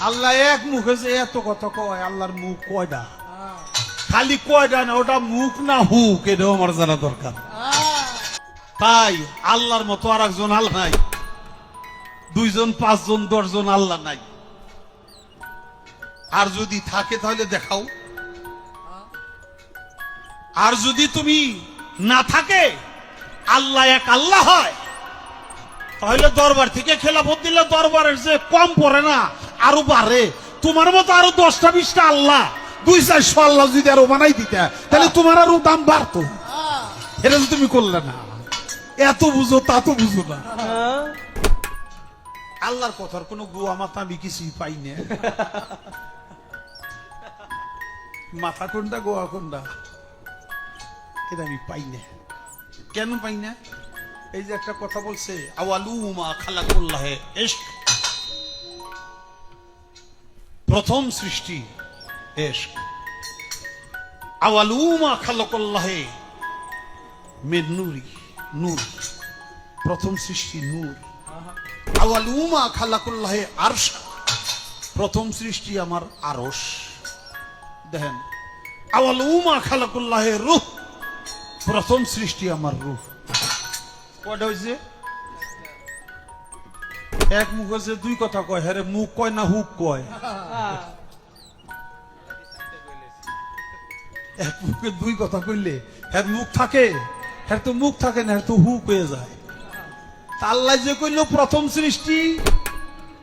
আল্লাহ এক মুখে যে এত কথা কয়, আল্লাহর মুখ কয়টা খালি কয়টা না, ওটা মুখ না হুক, এটাও আমার জানা দরকার। তাই আল্লাহর মতো আর একজন আল্লাহ নাই। দুইজন, পাঁচজন, দশজন আল্লাহ নাই। আর যদি থাকে তাহলে দেখাও। আর যদি তুমি না থাকে, আল্লাহ এক আল্লাহ হয়। তাহলে দরবার থেকে খেলাফত দিলে দরবারের যে কম পড়ে না আরও বাড়ে। তোমার মতো আরও দশটা, বিশটা আল্লাহ। দুই চারশো আল্লাহ যদি আরও বানাই দিতে, তাহলে তোমার আরও দাম বাড়তো। এটা তো তুমি করলে না। এত বুঝো, তা তো বুঝো না। আল্লাহর কথার কোনো গোয়া মাথা আমি কিছুই পাই না। মাথা কোনটা গোয়া কোনটা? এটা আমি পাই না। কেন পাই না? এই যে একটা কথা বলছে, আওয়ালুমা খালাকুল্লাহে ইশক। প্রথম সৃষ্টি এশক আওয়ালুমা খালাকুল্লাহে মিন নূরি, নূর। প্রথম সৃষ্টি নূর। আওয়ালুমা খালাকুল্লাহে আরশ। প্রথম সৃষ্টি আমার আরশ। দেখেন আওয়ালুমা খালাকুল্লাহে রূহ। প্রথম সৃষ্টি আমার রূহ। কয়টা হয়েছে এক মুখ হচ্ছে দুই কথা কয়। হ্যাঁ মুখ কয় না হুক কয়? এক মুখে দুই কথা কইলে হ্যাঁ মুখ থাকে হ্যাঁ তো মুখ থাকে না হ্যাঁ তো হুক হয়ে যায়। তা আল্লাহ যে কইল, প্রথম সৃষ্টি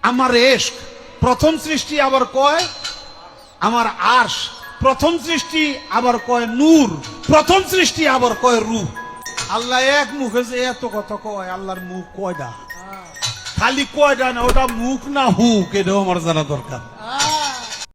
আমার এশক, প্রথম সৃষ্টি আবার কয় আমার আশ প্রথম সৃষ্টি আবার কয় নূর, প্রথম সৃষ্টি আবার কয় রূপ। আল্লাহ এক মুখে যে এত কথা কয়, আল্লাহর মুখ কয়টা খালি কয়টা না, ওটা মুখ না হুক এটাও আমার জানা দরকার।